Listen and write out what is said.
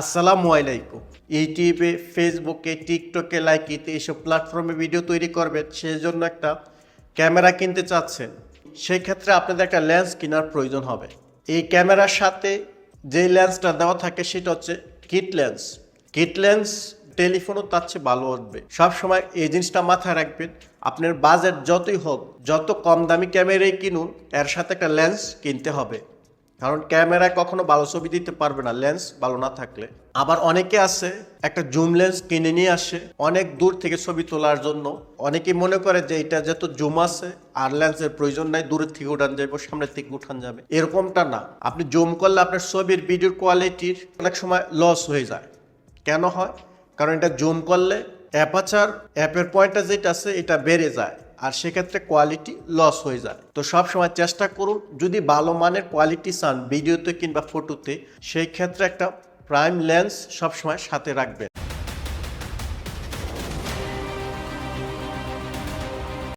আসসালামু আলাইকুম। ইউটিউবে ফেসবুকে টিকটকে লাইকিতে এইসব প্ল্যাটফর্মে ভিডিও তৈরি করবেন সেই জন্য একটা ক্যামেরা কিনতে চাচ্ছেন। সেই ক্ষেত্রে আপনাদের একটা লেন্স কেনার প্রয়োজন হবে। এই ক্যামেরার সাথে যে লেন্সটা দেওয়া থাকে, সেটা হচ্ছে কিট লেন্স কিট লেন্স টেলিফোনও তার চেয়ে ভালো উঠবে। সবসময় এই জিনিসটা মাথায় রাখবেন, আপনার বাজেট যতই হোক, যত কম দামি ক্যামেরাই কিনুন, এর সাথে একটা লেন্স কিনতে হবে। কারণ ক্যামেরায় কখনো ভালো ছবি দিতে পারবে না, লেন্স ভালো না থাকলে। আবার অনেকে আছে, একটা জুম লেন্স কিনে নিয়ে আসে, অনেক দূর থেকে ছবি তোলার জন্য। অনেকেই মনে করে যে এটা যত জুম আছে, আর লেন্সের প্রয়োজন নাই দূরের থেকে উঠান যাবে সামনের থেকে উঠান যাবে। এরকমটা না। আপনি জুম করলে আপনার ছবির ভিডিওর কোয়ালিটির অনেক সময় লস হয়ে যায়। কেন হয়? কারণ এটা জুম করলে অ্যাপাচার অ্যাপের পয়েন্টটা যেটা আছে, এটা বেড়ে যায়। আর সেক্ষেত্রে কোয়ালিটি লস হয়ে যায়। তো সব সময় চেষ্টা করুন, যদি ভালো মানের কোয়ালিটি চান ভিডিওতে কিংবা ফটোতে সেই ক্ষেত্রে একটা প্রাইম লেন্স সবসময় সাথে রাখবেন।